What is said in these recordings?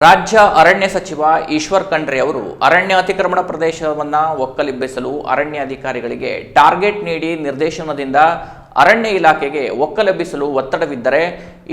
ರಾಜ್ಯ ಅರಣ್ಯ ಸಚಿವ ಈಶ್ವರ್ ಖಂಡ್ರೆ ಅವರು ಅರಣ್ಯ ಅತಿಕ್ರಮಣ ಪ್ರದೇಶವನ್ನ ಒಕ್ಕಲೆಬ್ಬಿಸಲು ಅರಣ್ಯ ಅಧಿಕಾರಿಗಳಿಗೆ ಟಾರ್ಗೆಟ್ ನೀಡಿ ನಿರ್ದೇಶನದಿಂದ ಅರಣ್ಯ ಇಲಾಖೆಗೆ ಒಕ್ಕಲೆಬ್ಬಿಸಲು ಒತ್ತಡವಿದ್ದರೆ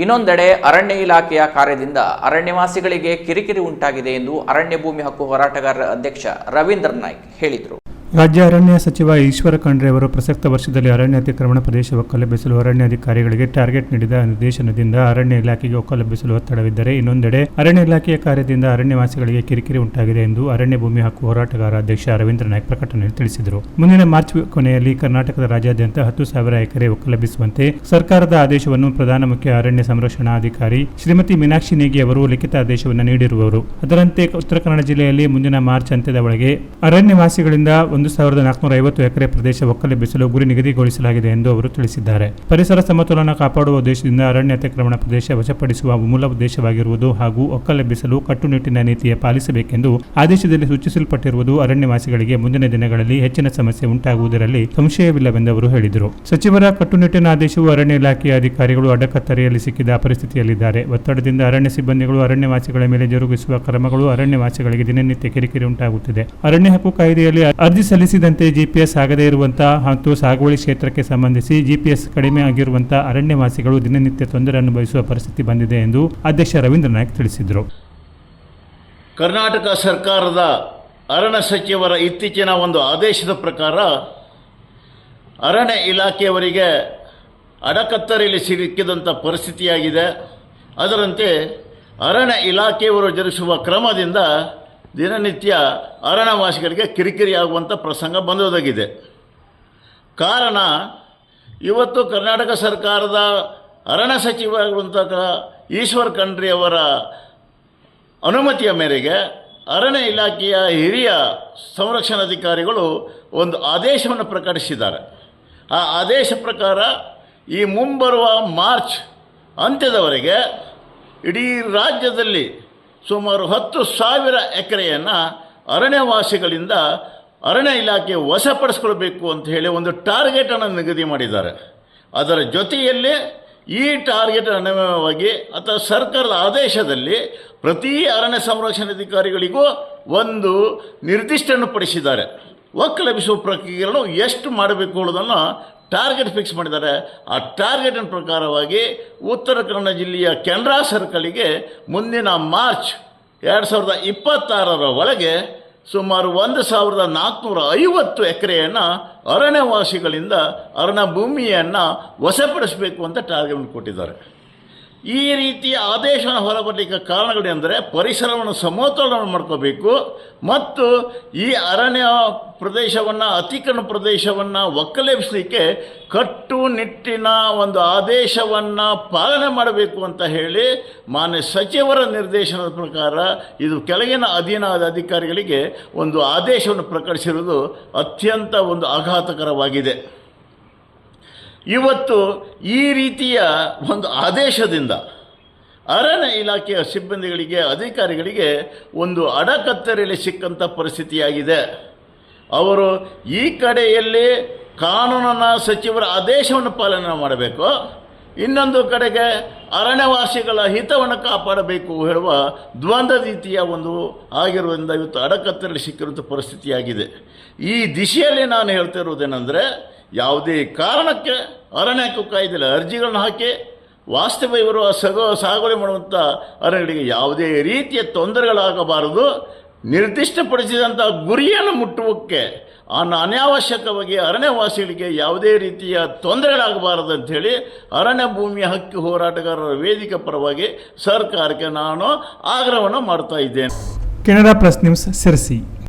ಇನ್ನೊಂದೆಡೆ ಅರಣ್ಯ ಇಲಾಖೆಯ ಕಾರ್ಯದಿಂದ ಅರಣ್ಯವಾಸಿಗಳಿಗೆ ಕಿರಿಕಿರಿ ಉಂಟಾಗಿದೆ ಎಂದು ಅರಣ್ಯ ಭೂಮಿ ಹಕ್ಕು ಹೋರಾಟಗಾರರ ಅಧ್ಯಕ್ಷ ರವೀಂದ್ರ ನಾಯ್ಕ್ ಹೇಳಿದರು. ರಾಜ್ಯ ಅರಣ್ಯ ಸಚಿವ ಈಶ್ವರ ಖಂಡ್ರೆ ಅವರು ಪ್ರಸಕ್ತ ವರ್ಷದಲ್ಲಿ ಅರಣ್ಯ ಅತಿಕ್ರಮಣ ಪ್ರದೇಶ ಒಕ್ಕಲೆಬ್ಬಿಸಲು ಅರಣ್ಯ ಅಧಿಕಾರಿಗಳಿಗೆ ಟಾರ್ಗೆಟ್ ನೀಡಿದ ನಿರ್ದೇಶನದಿಂದ ಅರಣ್ಯ ಇಲಾಖೆಗೆ ಒಕ್ಕಲೆಬ್ಬಿಸಲು ಒತ್ತಡವಿದ್ದರೆ ಇನ್ನೊಂದೆಡೆ ಅರಣ್ಯ ಇಲಾಖೆಯ ಕಾರ್ಯದಿಂದ ಅರಣ್ಯವಾಸಿಗಳಿಗೆ ಕಿರಿಕಿರಿ ಉಂಟಾಗಿದೆ ಎಂದು ಅರಣ್ಯ ಭೂಮಿ ಹಕ್ಕು ಹೋರಾಟಗಾರ ಅಧ್ಯಕ್ಷ ರವೀಂದ್ರ ನಾಯ್ಕ ಪ್ರಕಟಣೆಯಲ್ಲಿ ತಿಳಿಸಿದರು. ಮುಂದಿನ ಮಾರ್ಚ್ ಕೊನೆಯಲ್ಲಿ ಕರ್ನಾಟಕದ ರಾಜ್ಯಾದ್ಯಂತ ಹತ್ತು ಸಾವಿರ ಎಕರೆ ಒಕ್ಕಲೆಬ್ಬಿಸುವಂತೆ ಸರ್ಕಾರದ ಆದೇಶವನ್ನು ಪ್ರಧಾನ ಮುಖ್ಯ ಅರಣ್ಯ ಸಂರಕ್ಷಣಾಧಿಕಾರಿ ಶ್ರೀಮತಿ ಮೀನಾಕ್ಷಿ ನೇಗಿ ಅವರು ಲಿಖಿತ ಆದೇಶವನ್ನು ನೀಡಿರುವರು ಅದರಂತೆ ಉತ್ತರ ಕನ್ನಡ ಜಿಲ್ಲೆಯಲ್ಲಿ ಮುಂದಿನ ಮಾರ್ಚ್ ಅಂತ್ಯದ ಒಳಗೆ ಅರಣ್ಯವಾಸಿಗಳಿಂದ ಒಂದು ಸಾವಿರದ ನಾಲ್ಕುನೂರ ಐವತ್ತು ಎಕರೆ ಪ್ರದೇಶ ಒಕ್ಕಲೆಬ್ಬಿಸಲು ಗುರಿ ನಿಗದಿಗೊಳಿಸಲಾಗಿದೆ ಎಂದು ಅವರು ತಿಳಿಸಿದ್ದಾರೆ. ಪರಿಸರ ಸಮತೋಲನ ಕಾಪಾಡುವ ಉದ್ದೇಶದಿಂದ ಅರಣ್ಯ ಅತಿಕ್ರಮಣ ಪ್ರದೇಶ ವಶಪಡಿಸುವ ಮೂಲ ಉದ್ದೇಶವಾಗಿರುವುದು ಹಾಗೂ ಒಕ್ಕಲೆಬ್ಬಿಸಲು ಕಟ್ಟುನಿಟ್ಟಿನ ನೀತಿಯ ಪಾಲಿಸಬೇಕೆಂದು ಆದೇಶದಲ್ಲಿ ಸೂಚಿಸಲ್ಪಟ್ಟಿರುವುದು ಅರಣ್ಯವಾಸಿಗಳಿಗೆ ಮುಂದಿನ ದಿನಗಳಲ್ಲಿ ಹೆಚ್ಚಿನ ಸಮಸ್ಯೆ ಉಂಟಾಗುವುದರಲ್ಲಿ ಸಂಶಯವಿಲ್ಲವೆಂದು ಅವರು ಹೇಳಿದರು. ಸಚಿವರ ಕಟ್ಟುನಿಟ್ಟಿನ ಆದೇಶವು ಅರಣ್ಯ ಇಲಾಖೆಯ ಅಧಿಕಾರಿಗಳು ಅಡಕತ್ತರೆಯಲ್ಲಿ ಸಿಕ್ಕಿದ ಪರಿಸ್ಥಿತಿಯಲ್ಲಿದ್ದಾರೆ. ಒತ್ತಡದಿಂದ ಅರಣ್ಯ ಸಿಬ್ಬಂದಿಗಳು ಅರಣ್ಯವಾಸಿಗಳ ಮೇಲೆ ಜರುಗಿಸುವ ಕ್ರಮಗಳು ಅರಣ್ಯವಾಸಿಗಳಿಗೆ ದಿನನಿತ್ಯ ಕಿರಿಕಿರಿ ಉಂಟಾಗುತ್ತಿದೆ. ಅರಣ್ಯ ಹಕ್ಕು ಕಾಯ್ದೆಯಲ್ಲಿ ಅರ್ಜಿ ಸಲ್ಲಿಸಿದಂತೆ ಜಿಪಿಎಸ್ ಆಗದೇ ಇರುವಂತಹ ಮತ್ತು ಸಾಗುವಳಿ ಕ್ಷೇತ್ರಕ್ಕೆ ಸಂಬಂಧಿಸಿ ಜಿಪಿಎಸ್ ಕಡಿಮೆ ಆಗಿರುವಂತಹ ಅರಣ್ಯವಾಸಿಗಳು ದಿನನಿತ್ಯ ತೊಂದರೆ ಅನುಭವಿಸುವ ಪರಿಸ್ಥಿತಿ ಬಂದಿದೆ ಎಂದು ಅಧ್ಯಕ್ಷ ರವೀಂದ್ರ ನಾಯ್ಕ ತಿಳಿಸಿದರು. ಕರ್ನಾಟಕ ಸರ್ಕಾರದ ಅರಣ್ಯ ಸಚಿವರ ಇತ್ತೀಚಿನ ಒಂದು ಆದೇಶದ ಪ್ರಕಾರ ಅರಣ್ಯ ಇಲಾಖೆಯವರಿಗೆ ಅಡಕತ್ತರಿಲಿ ಸಿಕ್ಕಿದಂಥ ಪರಿಸ್ಥಿತಿಯಾಗಿದೆ. ಅದರಂತೆ ಅರಣ್ಯ ಇಲಾಖೆಯವರು ಜರುಗಿಸುವ ಕ್ರಮದಿಂದ ದಿನನಿತ್ಯ ಅರಣ್ಯವಾಸಿಗಳಿಗೆ ಕಿರಿಕಿರಿ ಆಗುವಂಥ ಪ್ರಸಂಗ ಬಂದೊದಗಿದೆ. ಕಾರಣ, ಇವತ್ತು ಕರ್ನಾಟಕ ಸರ್ಕಾರದ ಅರಣ್ಯ ಸಚಿವ ಈಶ್ವರ್ ಖಂಡ್ರಿ ಅವರ ಅನುಮತಿಯ ಮೇರೆಗೆ ಅರಣ್ಯ ಇಲಾಖೆಯ ಹಿರಿಯ ಸಂರಕ್ಷಣಾಧಿಕಾರಿಗಳು ಒಂದು ಆದೇಶವನ್ನು ಪ್ರಕಟಿಸಿದ್ದಾರೆ. ಆ ಆದೇಶ ಪ್ರಕಾರ ಈ ಮುಂಬರುವ ಮಾರ್ಚ್ ಅಂತ್ಯದವರೆಗೆ ಇಡೀ ರಾಜ್ಯದಲ್ಲಿ ಸುಮಾರು ಹತ್ತು ಸಾವಿರ ಎಕರೆಯನ್ನು ಅರಣ್ಯವಾಸಿಗಳಿಂದ ಅರಣ್ಯ ಇಲಾಖೆ ವಶಪಡಿಸ್ಕೊಳ್ಬೇಕು ಅಂತ ಹೇಳಿ ಒಂದು ಟಾರ್ಗೆಟನ್ನು ನಿಗದಿ ಮಾಡಿದ್ದಾರೆ. ಅದರ ಜೊತೆಯಲ್ಲಿ ಈ ಟಾರ್ಗೆಟ್ ಅನ್ವಯವಾಗಿ ಅಥವಾ ಸರ್ಕಾರದ ಆದೇಶದಲ್ಲಿ ಪ್ರತಿ ಅರಣ್ಯ ಸಂರಕ್ಷಣಾಧಿಕಾರಿಗಳಿಗೂ ಒಂದು ನಿರ್ದಿಷ್ಟನ್ನು ಪಡಿಸಿದ್ದಾರೆ. ಒಕ್ಕಲಭಿಸುವ ಪ್ರಕ್ರಿಯೆಗಳನ್ನು ಎಷ್ಟು ಮಾಡಬೇಕು ಅನ್ನೋದನ್ನು ಟಾರ್ಗೆಟ್ ಫಿಕ್ಸ್ ಮಾಡಿದ್ದಾರೆ. ಆ ಟಾರ್ಗೆಟಿನ ಪ್ರಕಾರವಾಗಿ ಉತ್ತರ ಕನ್ನಡ ಜಿಲ್ಲೆಯ ಕೆನರಾ ಸರ್ಕಲಿಗೆ ಮುಂದಿನ ಮಾರ್ಚ್ ಎರಡು ಸಾವಿರದ ಇಪ್ಪತ್ತಾರರ ಒಳಗೆ ಸುಮಾರು ಒಂದು ಸಾವಿರದ ನಾಲ್ಕುನೂರ ಐವತ್ತು ಎಕರೆಯನ್ನು ಅರಣ್ಯವಾಸಿಗಳಿಂದ ಅರಣ್ಯ ಭೂಮಿಯನ್ನು ವಶಪಡಿಸಬೇಕು ಅಂತ ಟಾರ್ಗೆಟ್ ಕೊಟ್ಟಿದ್ದಾರೆ. ಈ ರೀತಿಯ ಆದೇಶ ಹೊರಬರಲಿಕ್ಕೆ ಕಾರಣಗಳೇನೆಂದರೆ ಪರಿಸರವನ್ನು ಸಮತೋಲನ ಮಾಡ್ಕೋಬೇಕು ಮತ್ತು ಈ ಅರಣ್ಯ ಪ್ರದೇಶವನ್ನು, ಅತಿಕ್ರಮ ಪ್ರದೇಶವನ್ನು ಒಕ್ಕಲೆಬ್ಬಿಸಲಿಕ್ಕೆ ಕಟ್ಟುನಿಟ್ಟಿನ ಒಂದು ಆದೇಶವನ್ನು ಪಾಲನೆ ಮಾಡಬೇಕು ಅಂತ ಹೇಳಿ ಮಾನ್ಯ ಸಚಿವರ ನಿರ್ದೇಶನದ ಪ್ರಕಾರ ಇದು ಕೆಳಗಿನ ಅಧೀನದ ಅಧಿಕಾರಿಗಳಿಗೆ ಒಂದು ಆದೇಶವನ್ನು ಪ್ರಕಟಿಸಿರುವುದು ಅತ್ಯಂತ ಒಂದು ಆಘಾತಕರವಾಗಿದೆ. ಇವತ್ತು ಈ ರೀತಿಯ ಒಂದು ಆದೇಶದಿಂದ ಅರಣ್ಯ ಇಲಾಖೆಯ ಸಿಬ್ಬಂದಿಗಳಿಗೆ, ಅಧಿಕಾರಿಗಳಿಗೆ ಒಂದು ಅಡಕತ್ತರೆಯಲ್ಲಿ ಸಿಕ್ಕಂಥ ಪರಿಸ್ಥಿತಿಯಾಗಿದೆ. ಅವರು ಈ ಕಡೆಯಲ್ಲಿ ಕಾನೂನನ್ನು ಸಚಿವರ ಆದೇಶವನ್ನು ಪಾಲನೆ ಮಾಡಬೇಕು, ಇನ್ನೊಂದು ಕಡೆಗೆ ಅರಣ್ಯವಾಸಿಗಳ ಹಿತವನ್ನು ಕಾಪಾಡಬೇಕು ಹೇಳುವ ದ್ವಂದ್ವ ರೀತಿಯ ಒಂದು ಆಗಿರುವುದರಿಂದ ಇವತ್ತು ಅಡಕತ್ತರಲ್ಲಿ ಸಿಕ್ಕಿರುವಂಥ ಪರಿಸ್ಥಿತಿಯಾಗಿದೆ. ಈ ದಿಶೆಯಲ್ಲಿ ನಾನು ಹೇಳ್ತಿರುವುದೇನೆಂದರೆ ಯಾವುದೇ ಕಾರಣಕ್ಕೆ ಅರಣ್ಯ ಹಕ್ಕು ಅರ್ಜಿಗಳನ್ನು ಅರ್ಜಿಗಳನ್ನ ಹಾಕಿ ವಾಸ್ತವ ಇವರು ಸಗೋ ಸಾಗುವಳಿ ಮಾಡುವಂಥ ಅರಣ್ಯಗಳಿಗೆ ಯಾವುದೇ ರೀತಿಯ ತೊಂದರೆಗಳಾಗಬಾರದು. ನಿರ್ದಿಷ್ಟಪಡಿಸಿದಂಥ ಗುರಿಯನ್ನು ಮುಟ್ಟುವಕ್ಕೆ ಅನ್ನ ಅನಾವಶ್ಯಕವಾಗಿ ಅರಣ್ಯವಾಸಿಗಳಿಗೆ ಯಾವುದೇ ರೀತಿಯ ತೊಂದರೆಗಳಾಗಬಾರದು ಅಂಥೇಳಿ ಅರಣ್ಯ ಭೂಮಿಯ ಹಕ್ಕು ಹೋರಾಟಗಾರರ ವೇದಿಕೆ ಪರವಾಗಿ ಸರ್ಕಾರಕ್ಕೆ ನಾನು ಆಗ್ರಹವನ್ನು ಮಾಡ್ತಾ ಇದ್ದೇನೆ. Canada press news Sirsi.